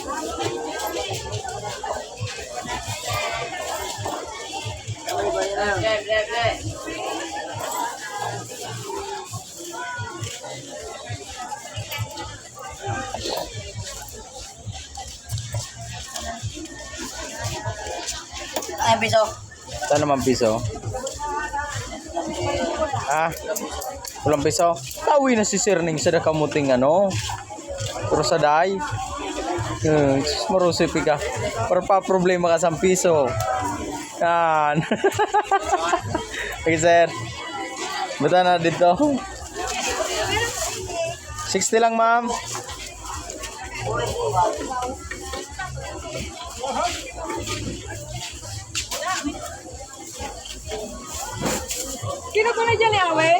Ang piso. Saan naman piso? Ah, pulang piso. Tawi na si Sir Ning sa kamuting ano. Pero sa day. Uh, marusipi ka. Para pa problema ka sa piso. Yan. okay, sir. Bata na dito. 60 lang, ma'am. Kino ko na dyan, Awe?